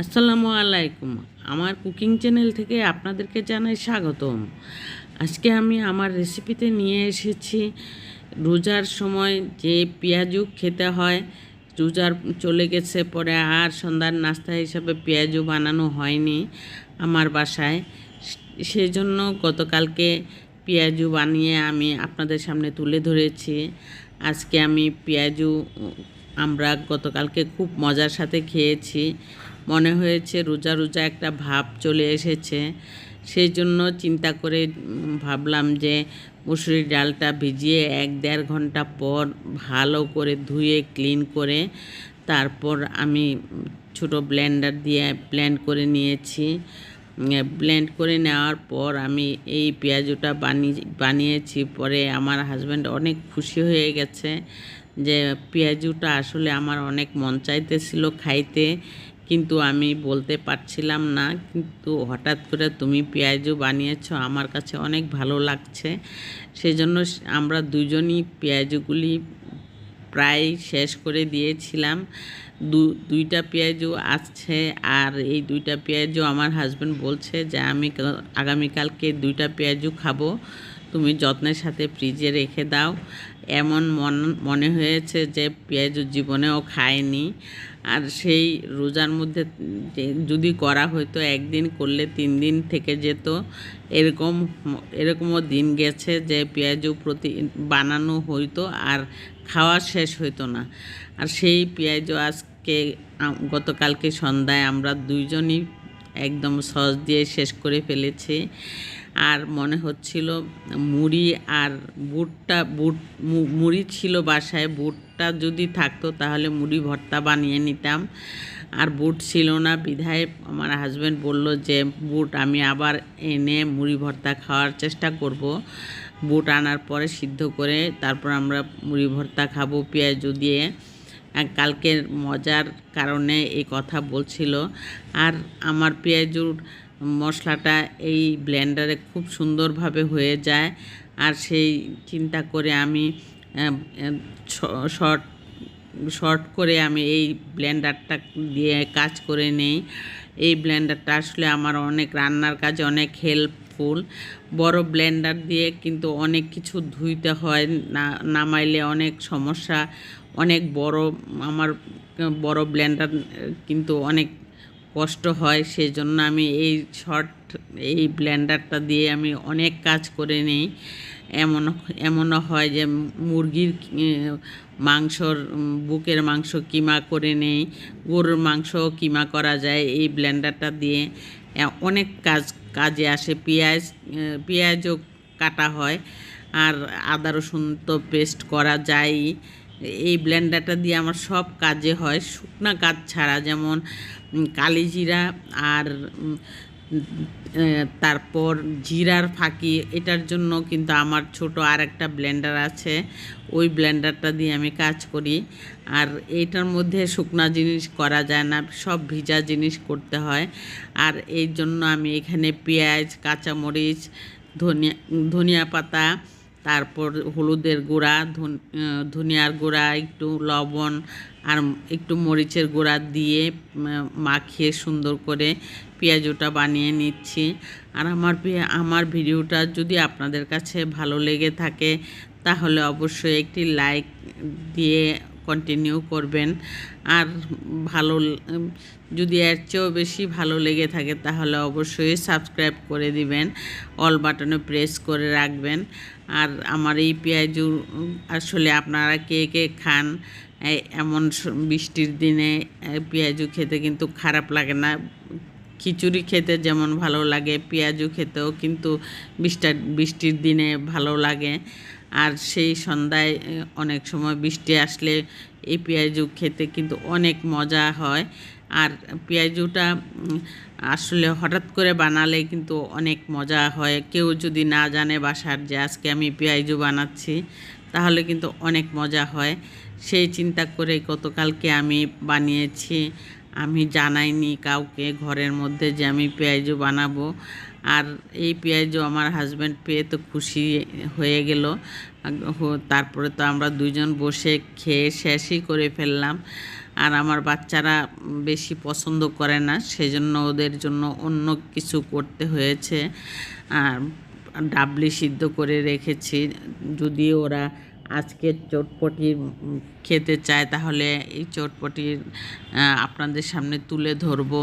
আসসালামু আলাইকুম। আমার কুকিং চ্যানেল থেকে আপনাদেরকে জানাই স্বাগতম। আজকে আমি আমার রেসিপিতে নিয়ে এসেছি রোজার সময় যে পেঁয়াজু খেতে হয়, রোজার চলে গেছে পরে আর সন্ধ্যার নাস্তা হিসাবে পেঁয়াজু বানানো হয়নি আমার বাসায়। সেই জন্য গতকালকে পেঁয়াজু বানিয়ে আমি আপনাদের সামনে তুলে ধরেছি। আজকে আমি পেঁয়াজু আমরা গতকালকে খুব মজার সাথে খেয়েছি। মনে হয়েছে রোজা রোজা একটা ভাব চলে এসেছে। সেই জন্য চিন্তা করে ভাবলাম যে মুসুরির ডালটা ভিজিয়ে এক দেড় ঘণ্টা পর ভালো করে ধুয়ে ক্লিন করে তারপর আমি ছোট ব্লেন্ডার দিয়ে ব্লেন্ড করে নিয়েছি। ব্লেন্ড করে নেওয়ার পর আমি এই পেঁয়াজুটা বানিয়ে বানিয়েছি। পরে আমার হাজব্যান্ড অনেক খুশি হয়ে গেছে যে পেঁয়াজুটা আসলে আমার অনেক মন চাইতেছিল খাইতে। কিন্তু আমি বলতে পারছিলাম না, কিন্তু হঠাৎ করে তুমি পেঁয়াজু বানিয়েছো, আমার কাছে অনেক ভালো লাগছে। সেজন্য আমরা দুজনই পেঁয়াজুগুলি প্রায় শেষ করে দিয়েছিলাম। দু, দুইটা পেঁয়াজও আসছে আর এই দুইটা পেঁয়াজও আমার হাজব্যান্ড বলছে যে, আমি আগামীকালকে দুইটা পেঁয়াজও খাব। তুমি যত্নের সাথে ফ্রিজে রেখে দাও। এমন মন, মনে হয়েছে যে পেঁয়াজু জীবনেও খায়নি। আর সেই রোজার মধ্যে যদি করা হতো একদিন করলে তিন দিন থেকে যেত, এরকম, এরকমও দিন গেছে যে পেঁয়াজু প্রতি, বানানো হইতো আর খাওয়া শেষ হইতো না। আর সেই পেঁয়াজও আজকে গতকালকে সন্ধ্যায় আমরা দুইজনই একদম সস দিয়ে শেষ করে ফেলেছি। আর মনে হচ্ছিল মুড়ি আর বুটটা, বুট মুড়ি ছিল বাসায়, বুটটা যদি থাকতো তাহলে মুড়ি ভর্তা বানিয়ে নিতাম। আর বুট ছিল না। বিধায় আমার হাজব্যান্ড বলল যে, বুট আমি আবার এনে মুড়ি ভর্তা খাওয়ার চেষ্টা করব। বুট আনার পরে সিদ্ধ করে তারপর আমরা মুড়ি ভর্তা খাব পেঁয়াজু দিয়ে। কালকের মজার কারণে এই কথা বলছিল। আর আমার পেঁয়াজুর মশলাটা এই ব্লেন্ডারে খুব সুন্দরভাবে হয়ে যায়। আর সেই চিন্তা করে আমি শর্ট শর্ট করে আমি এই ব্লেন্ডারটা দিয়ে কাজ করে নেই। এই ব্লেন্ডারটা আসলে আমার অনেক রান্নার কাজে অনেক হেল্পফুল। বড় ব্লেন্ডার দিয়ে কিন্তু অনেক কিছু ধুইতে হয়, না, নামাইলে অনেক সমস্যা। অনেক বড়, আমার বড় ব্লেন্ডার কিন্তু অনেক কষ্ট হয় সেই জন্য আমি এই শর্ট এই ব্লেন্ডারটা দিয়ে আমি অনেক কাজ করে নিই। এমন, এমনও হয় যে মুরগির মাংসর, বুকের মাংস কিমা করে নেই, গরুর মাংস কিমা করা যায় এই ব্লেন্ডারটা দিয়ে। অনেক কাজ, কাজে আসে, পেঁয়াজ পেঁয়াজও কাটা হয়, আর আদা রসুন তো পেস্ট করা যায়ই। এই ব্লেন্ডারটা দিয়ে আমার সব কাজে হয়, শুকনা কাজ ছাড়া যেমন কালিজিরা আর তারপর জিরার ফাঁকি, এটার জন্য কিন্তু আমার ছোট আর একটা ব্লেন্ডার আছে, ওই ব্লেন্ডারটা দিয়ে আমি কাজ করি। আর এইটার মধ্যে শুকনা জিনিস করা যায় না, সব ভিজা জিনিস করতে হয়। আর এই জন্য আমি এখানে পেঁয়াজ, কাঁচামরিচ, ধনিয়া ধনিয়া পাতা তারপর হলুদের গুঁড়া ধনিয়ার গুঁড়া, একটু লবণ আর একটু মরিচের গুঁড়া দিয়ে মাখিয়ে সুন্দর করে পেঁয়াজটা বানিয়ে নিচ্ছি। আর আমার আমার ভিডিওটা যদি আপনাদের কাছে ভালো লেগে থাকে, তাহলে অবশ্যই একটি লাইক দিয়ে কন্টিনিউ করবেন। আর ভালো যদি এর চেয়েও বেশি ভালো লেগে থাকে তাহলে অবশ্যই সাবস্ক্রাইব করে দিবেন অল বাটনে প্রেস করে রাখবেন। আর আমার এই পেঁয়াজু আসলে আপনারা কে কে খান এমন বৃষ্টির দিনে পেঁয়াজু খেতে কিন্তু খারাপ লাগে না। খিচুড়ি খেতে যেমন ভালো লাগে, পেঁয়াজু খেতেও কিন্তু বৃষ্টা বৃষ্টির দিনে ভালো লাগে। আর সেই সন্ধ্যায় অনেক সময় বৃষ্টি আসলে এই পেঁয়াজু খেতে কিন্তু অনেক মজা হয়। আর পেঁয়াজুটা আসলে হঠাৎ করে বানালে কিন্তু অনেক মজা হয়। কেউ যদি না জানে বাসার যে আজকে আমি পেঁয়াজু বানাচ্ছি, তাহলে কিন্তু অনেক মজা হয়। সেই চিন্তা করে গতকালকে আমি বানিয়েছি। আমি জানাইনি কাউকে ঘরের মধ্যে যে আমি পেঁয়াজু বানাবো। আর এই পেঁয়াজু আমার হাজব্যান্ড পেয়ে তো খুশি হয়ে গেল। তারপরে তো আমরা দুজন বসে খেয়ে শেষই করে ফেললাম। আর আমার বাচ্চারা বেশি পছন্দ করে না, সেজন্য ওদের জন্য অন্য কিছু করতে হয়েছে। আর ডাবলি সিদ্ধ করে রেখেছি যদি ওরা আজকে চটপটি খেতে চায়, তাহলে এই চটপটি আপনাদের সামনে তুলে ধরবো।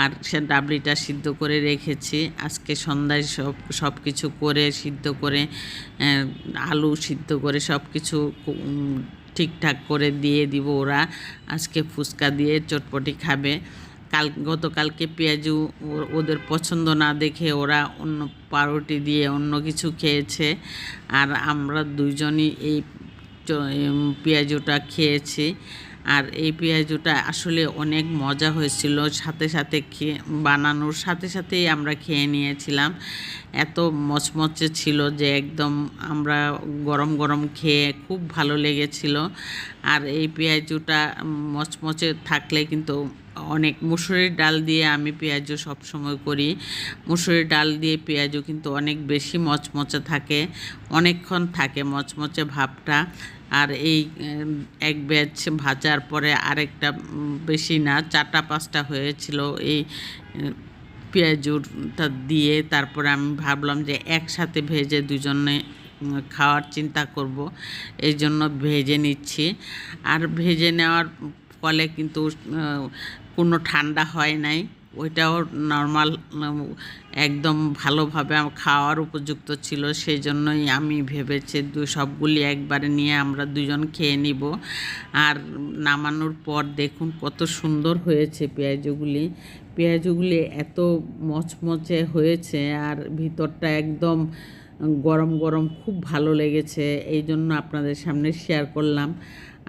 আর সে ডাবলিটা সিদ্ধ করে রেখেছি। আজকে সন্ধ্যায় সব সব কিছু করে সিদ্ধ করে আলু সিদ্ধ করে সব কিছু ঠিকঠাক করে দিয়ে দিব ওরা। আজকে ফুচকা দিয়ে চটপটি খাবে। কাল, গতকালকে পেঁয়াজু ওদের পছন্দ না দেখে ওরা অন্য পাউরুটি দিয়ে অন্য কিছু খেয়েছে। আর আমরা দুইজনই এই পেঁয়াজুটা খেয়েছি। আর এই পেঁয়াজুটা আসলে অনেক মজা হয়েছিল। সাথে সাথে খেয়ে, বানানোর সাথে সাথেই আমরা খেয়ে নিয়েছিলাম। এত মচমচে ছিল যে একদম আমরা গরম গরম খেয়ে খুব ভালো লেগেছিল। আর এই পেঁয়াজুটা মচমচে থাকলে কিন্তু অনেক, মুসুরির ডাল দিয়ে আমি পেঁয়াজু সবসময় করি। মুসুরির ডাল দিয়ে পেঁয়াজু কিন্তু অনেক বেশি মচমচে থাকে, অনেকক্ষণ থাকে মচমচে ভাবটা। আর এই এক ব্যাচ ভাজার পরে আরেকটা বেশি না চারটা পাঁচটা হয়েছিল। এই উম, পেঁয়াজুটা দিয়ে তারপরে আমি ভাবলাম যে একসাথে ভেজে দুজনে খাওয়ার চিন্তা করব। এই জন্য ভেজে নিচ্ছি। আর ভেজে নেওয়ার ফলে কিন্তু কোনো ঠান্ডা হয় নাই। ওইটাও নর্মাল একদম ভালোভাবে খাওয়ার উপযুক্ত ছিল। সেই জন্যই আমি ভেবেছি দু, সবগুলি একবারে নিয়ে আমরা দুজন খেয়ে নিব। আর নামানোর পর দেখুন কত সুন্দর হয়েছে পেঁয়াজগুলি। পেঁয়াজগুলি এত মচমচে হয়েছে আর ভিতরটা একদম, গরম গরম, খুব ভালো লেগেছে। এই জন্য আপনাদের সামনে শেয়ার করলাম।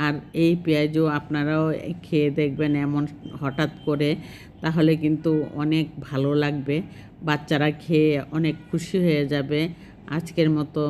আর এই পেঁয়াজও আপনারাও খেয়ে দেখবেন এমন হঠাৎ করে, তাহলে কিন্তু অনেক ভালো লাগবে। বাচ্চারা খেয়ে অনেক খুশি হয়ে যাবে। আজকের মতো